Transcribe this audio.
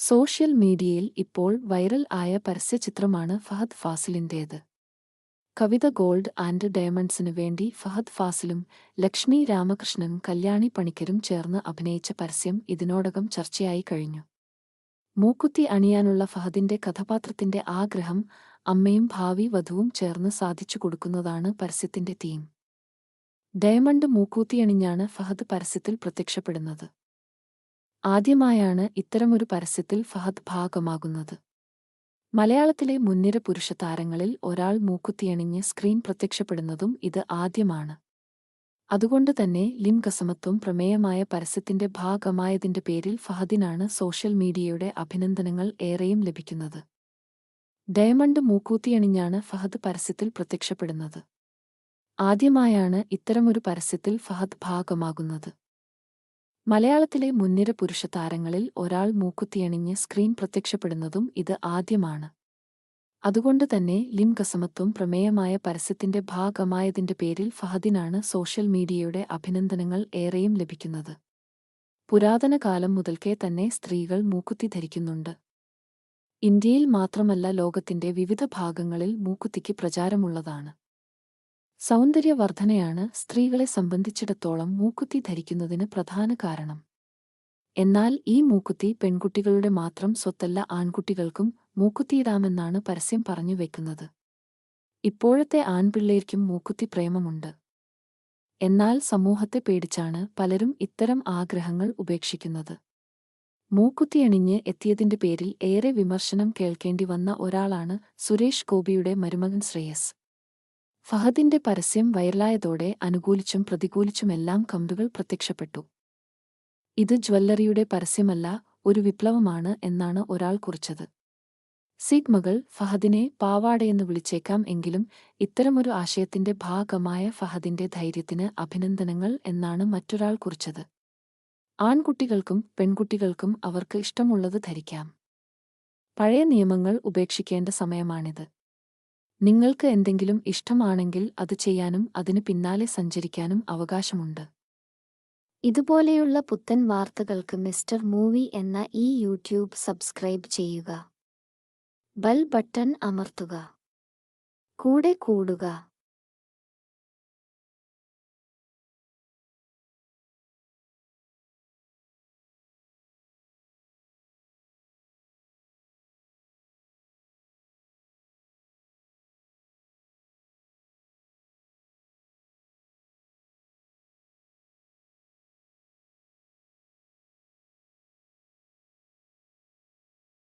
Social മീഡിയയിൽ ഇപ്പോൾ viral ആയ പരസ്യചിത്രമാണ് ഫഹദ് ഫാസിലിന്റേത്. കവിത ഗോൾഡ് ആൻഡ് ഡയമണ്ട്സിനു വേണ്ടി ഫഹദ് ഫാസിലും ലക്ഷ്മി രാമകൃഷ്ണനും കല്യാണി പണിക്കരും ചേർന്ന് അഭിനയിച്ച പരസ്യം ഇതിനോടകം ചർച്ചയായി കഴിഞ്ഞു. മൂക്കുത്തി അണിയാനുള്ള ഫഹദിന്റെ കഥാപാത്രത്തിന്റെ ആഗ്രഹം അമ്മയും ഭാവി വധുവും ചേർന്ന് സാധിച്ചു കൊടുക്കുന്നതാണ് പരസ്യത്തിന്റെ തീം. ഡയമണ്ട് മൂക്കൂത്തിയണിഞ്ഞാണ് ഫഹദ് പരസ്യത്തിൽ പ്രത്യക്ഷപ്പെടുന്നത്. ആദ്യമായാണ് ഇത്തരമൊരു പരസ്യത്തിൽ ഫഹദ് ഭാഗമാകുന്നത്. മലയാളത്തിലെ മുൻനിര പുരുഷ താരങ്ങളിൽ ഒരാൾ മൂക്കുത്തിയണിഞ്ഞ് സ്ക്രീൻ പ്രത്യക്ഷപ്പെടുന്നതും ഇത് ആദ്യമാണ്. അതുകൊണ്ട് തന്നെ ലിം ലിംഗസമത്വം പ്രമേയമായ പരസ്യത്തിന്റെ ഭാഗമായതിന്റെ പേരിൽ ഫഹദിനാണ് സോഷ്യൽ മീഡിയയുടെ അഭിനന്ദനങ്ങൾ ഏറെയും ലഭിക്കുന്നത്. ഡയമണ്ട് മൂക്കൂത്തിയണിഞ്ഞാണ് ഫഹദ് പരസ്യത്തിൽ പ്രത്യക്ഷപ്പെടുന്നത്. ആദ്യമായാണ് ഇത്തരമൊരു പരസ്യത്തിൽ ഫഹദ് ഭാഗമാകുന്നത്. മലയാളത്തിലെ മുൻനിര പുരുഷ താരങ്ങളിൽ ഒരാൾ മൂക്കുത്തിയണിഞ്ഞ് സ്ക്രീൻ പ്രത്യക്ഷപ്പെടുന്നതും ഇത് ആദ്യമാണ്. അതുകൊണ്ട് തന്നെ ലിം ലിംഗസമത്വം പ്രമേയമായ പരസ്യത്തിന്റെ ഭാഗമായതിന്റെ പേരിൽ ഫഹദിനാണ് സോഷ്യൽ മീഡിയയുടെ അഭിനന്ദനങ്ങൾ ഏറെയും ലഭിക്കുന്നത്. പുരാതന കാലം മുതൽക്കേ തന്നെ സ്ത്രീകൾ മൂക്കുത്തി ധരിക്കുന്നുണ്ട്. ഇന്ത്യയിൽ മാത്രമല്ല ലോകത്തിന്റെ വിവിധ ഭാഗങ്ങളിൽ മൂക്കുത്തിക്ക് പ്രചാരമുള്ളതാണ്. സൗന്ദര്യവർദ്ധനയാണ് സ്ത്രീകളെ സംബന്ധിച്ചിടത്തോളം മൂക്കുത്തി ധരിക്കുന്നതിന് പ്രധാന കാരണം. എന്നാൽ ഈ മൂക്കുത്തി പെൺകുട്ടികളുടെ മാത്രം സ്വത്തല്ല ആൺകുട്ടികൾക്കും മൂക്കുത്തിയിടാമെന്നാണ് പരസ്യം പറഞ്ഞു വെക്കുന്നത്. ഇപ്പോഴത്തെ ആൺപിള്ളേർക്കും മൂക്കുത്തി പ്രേമമുണ്ട്. എന്നാൽ സമൂഹത്തെ പേടിച്ചാണ് പലരും ഇത്തരം ആഗ്രഹങ്ങൾ ഉപേക്ഷിക്കുന്നത്. മൂക്കുത്തിയണിഞ്ഞ് എത്തിയതിന്റെ പേരിൽ ഏറെ വിമർശനം കേൾക്കേണ്ടി വന്ന ഒരാളാണ് സുരേഷ് ഗോപിയുടെ മരുമകൻ ശ്രേയസ്. ഫഹദിന്റെ പരസ്യം വൈറലായതോടെ അനുകൂലിച്ചും പ്രതികൂലിച്ചുമെല്ലാം കമ്പുകൾ പ്രത്യക്ഷപ്പെട്ടു. ഇത് ജ്വല്ലറിയുടെ പരസ്യമല്ല ഒരു വിപ്ലവമാണ് എന്നാണ് ഒരാൾ കുറിച്ചത്. സിഗ്മകൾ ഫഹദിനെ പാവാടയെന്ന് വിളിച്ചേക്കാം എങ്കിലും ഇത്തരമൊരു ആശയത്തിന്റെ ഭാഗമായ ഫഹദിന്റെ ധൈര്യത്തിന് അഭിനന്ദനങ്ങൾ എന്നാണ് മറ്റൊരാൾ കുറിച്ചത്. ആൺകുട്ടികൾക്കും പെൺകുട്ടികൾക്കും അവർക്ക് ഇഷ്ടമുള്ളത് ധരിക്കാം. പഴയ നിയമങ്ങൾ ഉപേക്ഷിക്കേണ്ട സമയമാണിത്. നിങ്ങൾക്ക് എന്തെങ്കിലും ഇഷ്ടമാണെങ്കിൽ അത് ചെയ്യാനും അതിന് പിന്നാലെ സഞ്ചരിക്കാനും അവകാശമുണ്ട്. ഇതുപോലെയുള്ള പുത്തൻ വാർത്തകൾക്ക് മിസ്റ്റർ മൂവി എന്ന ഈ യൂട്യൂബ് സബ്സ്ക്രൈബ് ചെയ്യുക. ബൽ ബട്ടൺ അമർത്തുക. കൂടെ കൂടുക.